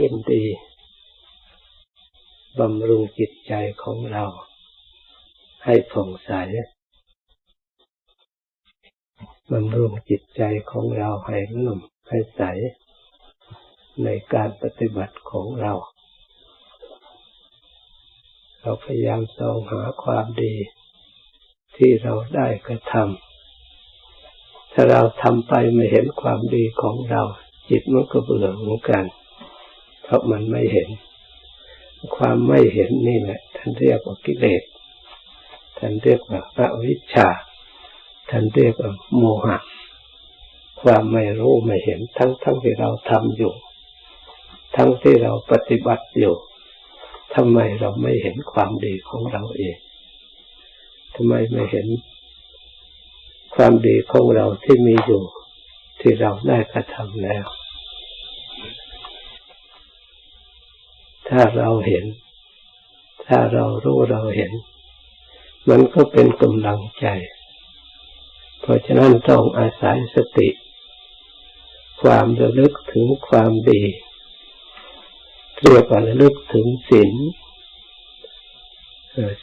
ยินดีบำรุงจิตใจของเรา ให้ผ่องใสบำรุงจิตใจของเราให้นุ่มให้ใส ในการปฏิบัติของเรา เราพยายามสองหาความดี ที่เราได้กระทำถ้าเราทำไปไม่เห็นความดีของเรา จิตมันก็เบื่อเหมือนกัน เพราะมันไม่เห็น ความไม่เห็นนี่แหละ ท่านเรียกว่ากิเลส ท่านเรียกว่าอวิชชา ท่านเรียกว่าโมหะ ความไม่รู้ไม่เห็น ทั้งทั้งที่เราทำอยู่ ทั้งที่เราปฏิบัติอยู่ทำไมเราไม่เห็นความดีของเราเองทำไมไม่เห็นความดีของเราที่มีอยู่ ที่เราได้กระทำแล้ว ถ้าเราเห็น ถ้าเรารู้เราเห็น มันก็เป็นกำลังใจ เพราะฉะนั้นต้องอาศัยสติ ความระลึกถึงความดีเรียกว่าระลึกถึงศีล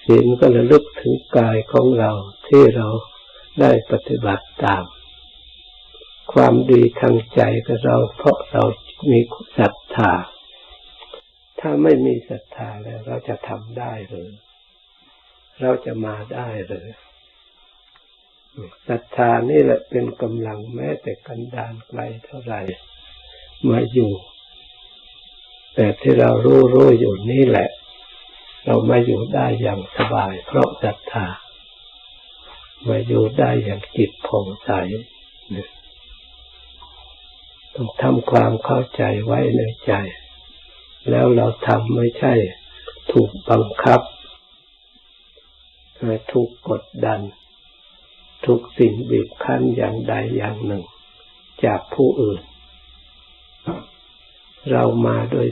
ศีลก็ระลึกถึงกายของเราที่เราได้ปฏิบัติตาม ความดีทางใจก็เราเพราะเรามีศรัทธา ถ้าไม่มีศรัทธาแล้ว เราจะทำได้หรือ เราจะมาได้หรือศรัทธานี่แหละเป็นกำลังแม้แต่กันดานไกลเท่าไหร่มาอยู่ แต่ที่เรารู้รู้อยู่นี่แหละ เรามาอยู่ได้อย่างสบาย เพราะศรัทธามาอยู่ได้อย่างจิตผ่องใสต้องทำความเข้าใจไว้ในใจ แล้วเราทำไม่ใช่ ถูกบังคับถูกกดดันทุกสิ่งบีบคั้นอย่างใดอย่างหนึ่ง จากผู้อื่น เรามาโดย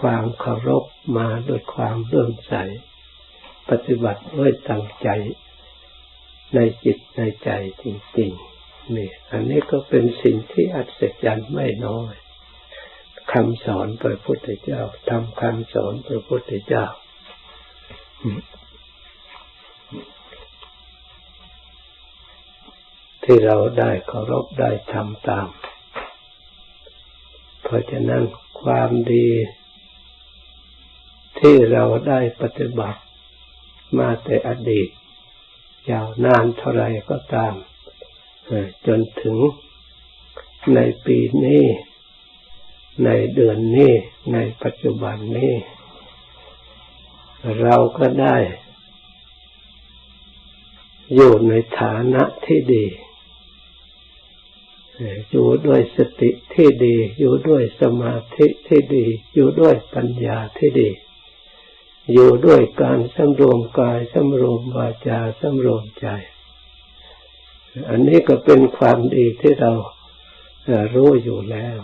ความเคารพมาโดยความเลื่อมใส ปฏิบัติด้วยตั้งใจ ในจิตในใจจริงๆนี่อันนี้ก็เป็นสิ่งที่อัศจรรย์ไม่น้อย คำสอนพระพุทธเจ้าทำคำสอนพระพุทธเจ้า ที่เราได้เคารพได้ทำตาม เพราะฉะนั้นความดี ที่เราได้ปฏิบัติมาแต่อดีต ยาวนานเท่าไรก็ตามจนถึงในปีนี้ ในเดือนนี้ในปัจจุบันนี้ เราก็ได้ อยู่ในฐานะที่ดี อยู่ด้วยสติที่ดี อยู่ด้วยสมาธิที่ดี อยู่ด้วยปัญญาที่ดี อยู่ด้วยการสำรวมกายสำรวมวาจาสำรวมใจ อันนี้ก็เป็นความดีที่เรารู้อยู่แล้ว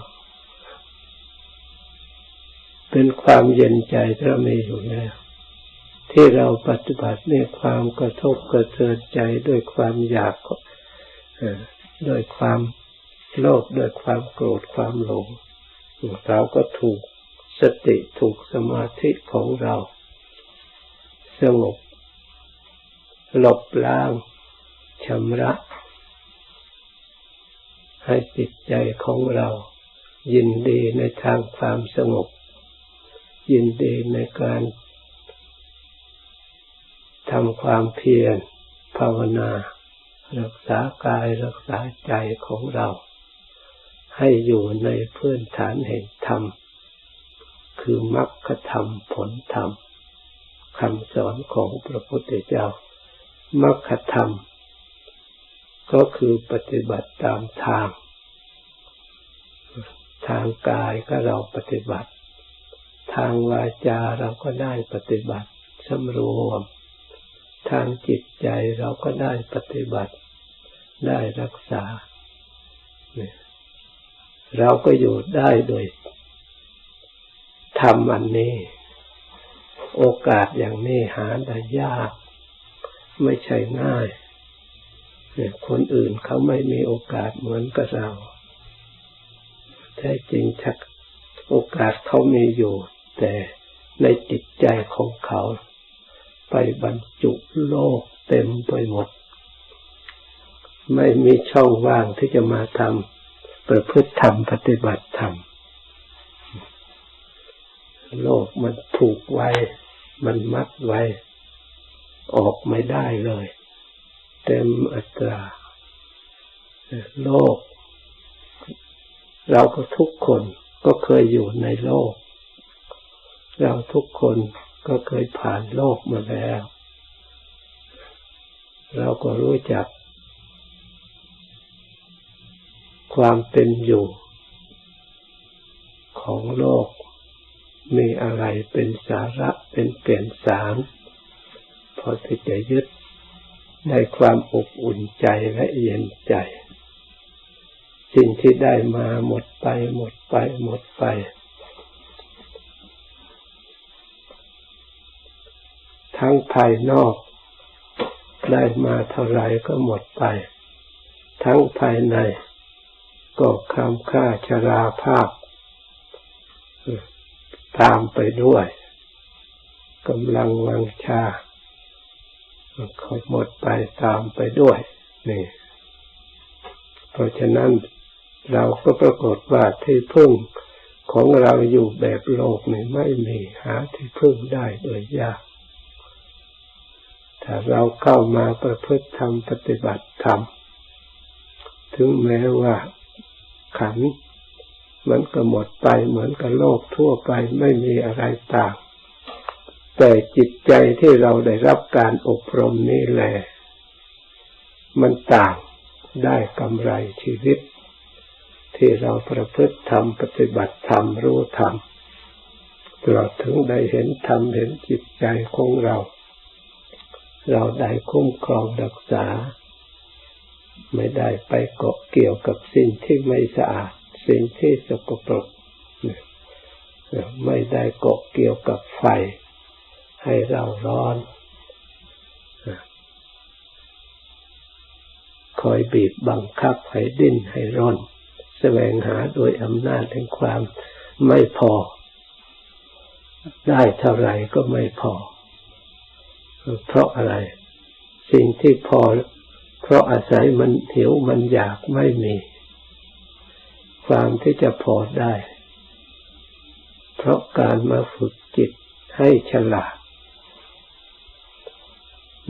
เป็นความเย็นใจที่เรามีอยู่แล้วที่เราปฏิบัติในความกระทบกระเทือนใจด้วยความอยากด้วยความโลภด้วยความโกรธความหลงเราก็ถูกสติถูกสมาธิของเรา สงบหลบล้างชำระ ให้จิตใจของเรา ยินดีในทางความสงบ ยินดีในการทำความเพียรภาวนา รักษากายรักษาใจของเรา ให้อยู่ในพื้นฐานแห่งธรรม คือมรรคธรรมผลธรรมคำสอนของพระพุทธเจ้ามรรคธรรม ก็คือปฏิบัติตามทาง ทางกายก็เราปฏิบัติ ทางวาจาเราก็ได้ปฏิบัติสำรวม ทางจิตใจเราก็ได้ปฏิบัติ ได้รักษาเนี่ยเราก็อยู่ได้โดยทำอันนี้ โอกาสอย่างนี้หาได้ยาก ไม่ใช่ง่ายเนี่ยคนอื่นเขาไม่มีโอกาสเหมือนกับเราแท้จริงชักโอกาสเขามีอยู่ แต่ในจิตใจของเขา ไปบรรจุโลกเต็มไปหมด ไม่มีช่องว่างที่จะมาทำประพฤติธรรมปฏิบัติธรรมโลกมันผูกไว้ มันมัดไว้ ออกไม่ได้เลย เต็มอัตรา โลก เราก็ทุกคนก็เคยอยู่ในโลก เราทุกคนก็เคยผ่านโลกมาแล้ว เราก็รู้จัก ความเป็นอยู่ ของโลก มีอะไรเป็นสาระเป็นเปลี่ยนสารพอที่จะยึดในความอบอุ่นใจและเย็นใจ สิ่งที่ได้มาหมดไปหมดไปหมดไป ทั้งภายนอก ได้มาเท่าไรก็หมดไป ทั้งภายใน ก็คำค่าชราภาพ ตามไปด้วยกำลังวังชาก็หมดไปตามไปด้วยนี่ เพราะฉะนั้นเราก็ปรากฏว่าที่พึ่งของเราอยู่แบบโลกนี่ไม่มีหาที่พึ่งได้โดยยาก ถ้าเราเข้ามาประพฤติธรรมปฏิบัติธรรม ถึงแม้ว่าขันมันก็หมดไปเหมือนกับโลกทั่วไปไม่มีอะไรต่าง แต่จิตใจที่เราได้รับการอบรมนี่แหละ มันต่างได้กำไรชีวิต ที่เราประพฤติธรรมปฏิบัติธรรมรู้ธรรมตลอดถึงได้เห็นธรรมเห็นจิตใจของเรา เราได้คุ้มครองรักษา ไม่ได้ไปเกาะเกี่ยวกับสิ่งที่ไม่สะอาด สิ่งที่สกปรก ไม่ได้เกาะเกี่ยวกับไฟ ให้เราร้อน คอยบีบบังคับให้ดิ้นให้ร้อนแสวงหาโดยอำนาจแห่งความไม่พอ ได้เท่าไหร่ก็ไม่พอ เพราะอะไร สิ่งที่พอ เพราะอาศัยมันหิวมันอยากไม่มี ความที่จะพอได้ เพราะการมาฝึกจิตให้ฉลาด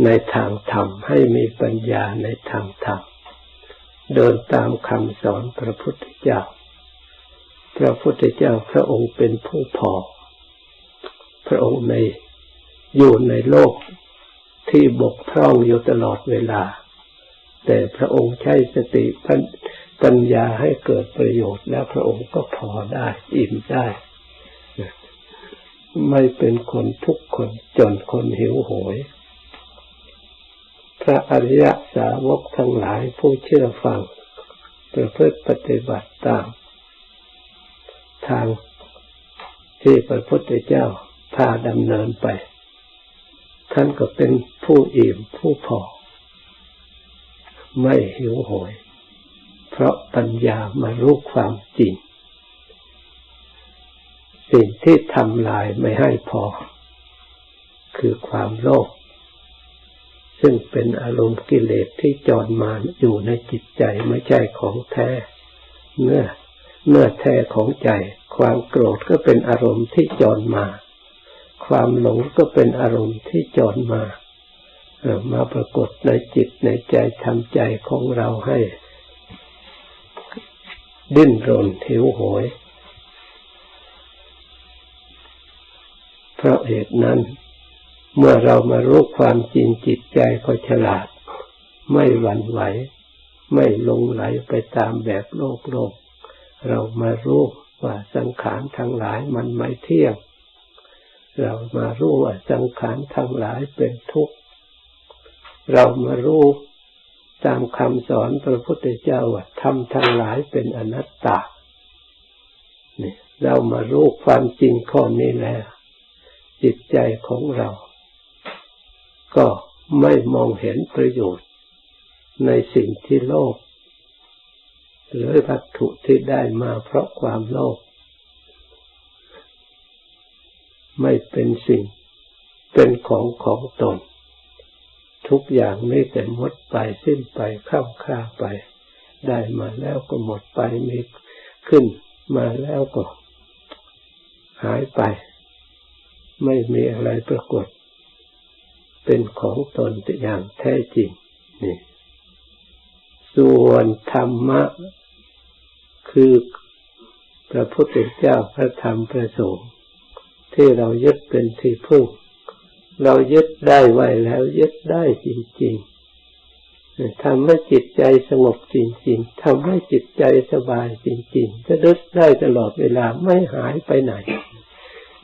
ในทางธรรมให้มีปัญญาในทางธรรมเดินตามคำสอนพระพุทธเจ้า พระพุทธเจ้าพระองค์เป็นผู้พอ พระองค์ในอยู่ในโลก ที่บกพร่องอยู่ตลอดเวลา แต่พระองค์ใช้สติปัญญาให้เกิดประโยชน์แล้วพระองค์ก็พอได้อิ่มได้ ไม่เป็นคนทุกคนจนคนหิวโหย พระอริยสาวกทั้งหลายผู้เชื่อฟัง ประพฤติปฏิบัติตาม ทางที่พระพุทธเจ้าพาดำเนินไป ท่านก็เป็นผู้อิ่มผู้พอ ไม่หิวโหย เพราะปัญญามารู้ความจริง สิ่งที่ทำลายไม่ให้พอ คือความโลภซึ่งเป็นอารมณ์กิเลสที่จรมาอยู่ในจิตใจไม่ใช่ของแท้เมื่อเมื่อแท้ของใจ ความโกรธก็เป็นอารมณ์ที่จรมา ความหลงก็เป็นอารมณ์ที่จรมามาปรากฏในจิตในใจทำใจของเราให้ ดิ้นรนหิวโหย เพราะเหตุนั้น เมื่อเรามารู้ความจริงจิตใจก็ฉลาด ไม่หวั่นไหว ไม่ลงไหลไปตามแบบโลกโลก เรามารู้ว่าสังขารทั้งหลายมันไม่เที่ยง เรามารู้ว่าสังขารทั้งหลายเป็นทุกข์ เรามารู้ตามคำสอนพระพุทธเจ้าว่าทำทั้งหลายเป็นอนัตตานี่เรามารู้ความจริงข้อนี้แล้วจิตใจของเรา ก็ไม่มองเห็นประโยชน์ ในสิ่งที่โลภหรือวัตถุที่ได้มาเพราะความโลภ ไม่เป็นสิ่ง เป็นของของตน ทุกอย่างไม่แต่หมดไปสิ้นไปเข้าค่าไป ได้มาแล้วก็หมดไปมีขึ้นมาแล้วก็ หายไป ไม่มีอะไรปรากฏ เป็นของตนแต่อย่างแท้จริงนี่ส่วนธรรมะ คือพระพุทธเจ้าพระธรรมพระสงฆ์ ที่เรายึดเป็นที่พึ่ง เรายึดได้ไว้แล้วยึดได้จริงๆทำให้จิตใจสงบจริงๆทำให้จิตใจสบายจริงๆจะดึกได้ตลอดเวลาไม่หายไปไหน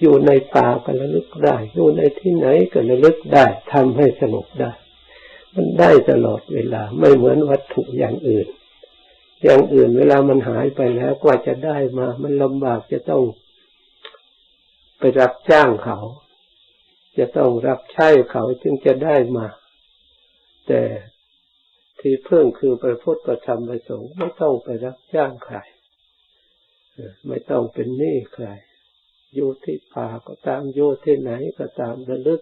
อยู่ในป่าก็ระลึกได้ อยู่ในที่ไหนก็ระลึกได้ทำให้สงบได้ มันได้ตลอดเวลาไม่เหมือนวัตถุอย่างอื่นอย่างอื่นเวลามันหายไปแล้วกว่าจะได้มา มันลำบากจะต้อง ไปรับจ้างเขา จะต้องรับใช้เขาจึงจะได้มา แต่ที่เพิ่งคือพระพุทธธรรมประสงค์ไม่ต้องไปรับจ้างใครไม่ต้องเป็นหนี้ใครอยู่ที่ป่าก็ตามอยู่ที่ไหนก็ตามระลึก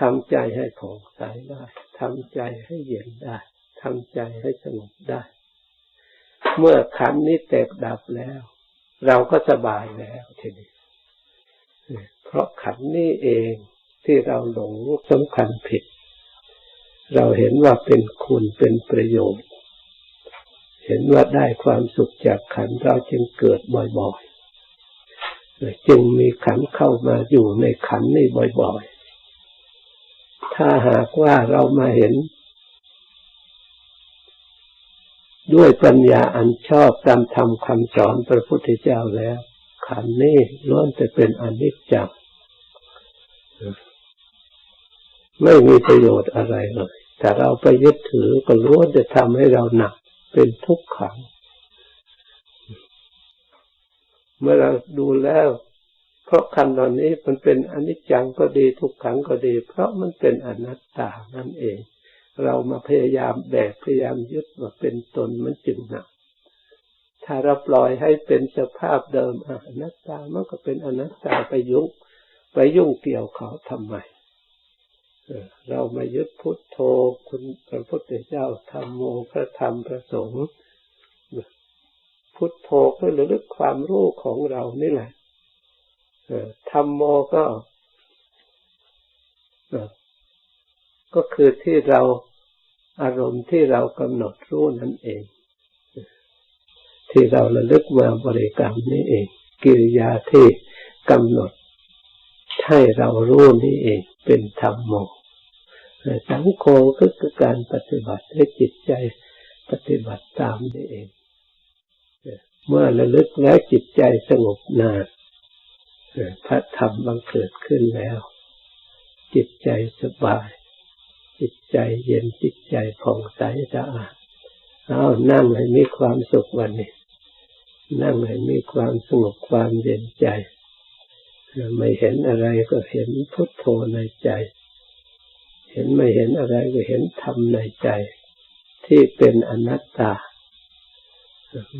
ทำใจให้ผ่องใสได้ทำใจให้เย็นได้ทำใจให้สงบได้ เมื่อขันนี้แตกดับแล้ว เราก็สบายแล้วทีนี้ เพราะขันนี้เองที่เราหลงสำคัญผิด เราเห็นว่าเป็นคุณเป็นประโยชน์ เห็นว่าได้ความสุขจากขันเราจึงเกิดบ่อยๆ จึงมีขันเข้ามาอยู่ในขันนี้บ่อยๆ ถ้าหากว่าเรามาเห็น ด้วยปัญญาอันชอบตามธรรมคำสอนพระพุทธเจ้าแล้ว ขันนี้ล้วนแต่เป็นอนิจจังไม่มีประโยชน์อะไรเลย แต่เราไปยึดถือก็ล้วนจะทำให้เราหนักเป็นทุกขัง เมื่อเราดูแล้ว เพราะขันตอนนี้มันเป็นอนิจจังก็ดีทุกขังก็ดี เพราะมันเป็นอนัตตานั่นเอง เรามาพยายามแบกพยายามยึดมาเป็นตนมันจึงหนัก ถ้าเราปล่อยให้เป็นสภาพเดิมอนัตตามันก็เป็นอนัตตาไปยุ่งไปยุ่งเกี่ยวเขาทำไมเรามายึดพุทโธคุณพระพุทธเจ้าธรรมโมพระธรรมพระสงฆ์พุทโธก็ระลึกความรู้ของเรานี่แหละธรรมโมก็ก็คือที่เราอารมณ์ที่เรากำหนดรู้นั่นเอง ที่เราระลึกมาบริกรรมนี่เอง กิริยาที่กำหนดให้เรารู้นี่เองเป็นธรรมโมสังโฆก็คือการปฏิบัติให้จิตใจปฏิบัติตามนี่เอง เมื่อระลึกแล้วจิตใจสงบนานพระธรรมบังเกิดขึ้นแล้ว จิตใจสบาย จิตใจเย็นจิตใจผ่องใสสะอาดเอานั่งให้มีความสุขวันนี้ นั่งให้มีความสงบความเย็นใจ ไม่เห็นอะไรก็เห็นพุทโธในใจ เห็นไม่เห็นอะไรก็เห็นธรรมในใจ ที่เป็นอนัตตา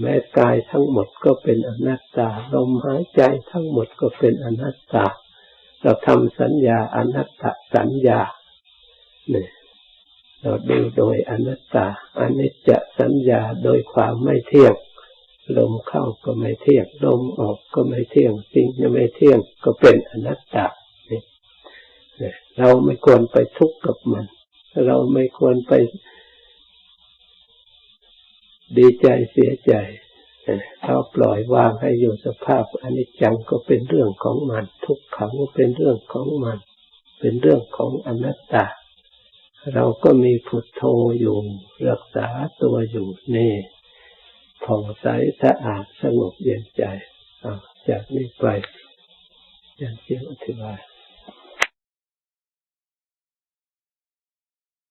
แม้กายทั้งหมดก็เป็นอนัตตาลมหายใจทั้งหมดก็เป็นอนัตตา เราทำสัญญาอนัตตสัญญาเนี่ยเราดูโดยอนัตตาอนิจจสัญญาโดยความไม่เที่ยง ลมเข้าก็ไม่เที่ยงลมออกก็ไม่เที่ยง สิ่งยังไม่เที่ยงก็เป็นอนัตตาเนี่ยเราไม่ควรไปทุกข์กับมัน เราไม่ควรไปดีใจเสียใจเราปล่อยวางให้อยู่สภาพอนิจจังก็เป็นเรื่องของมัน ทุกขังก็เป็นเรื่องของมัน เป็นเรื่องของอนัตตา เราก็มีพุทโธอยู่ รักษาตัวอยู่นี่ ผ่องใสสะอาดสงบเย็นใจจากนี้ไปยันเสียงอธิบาย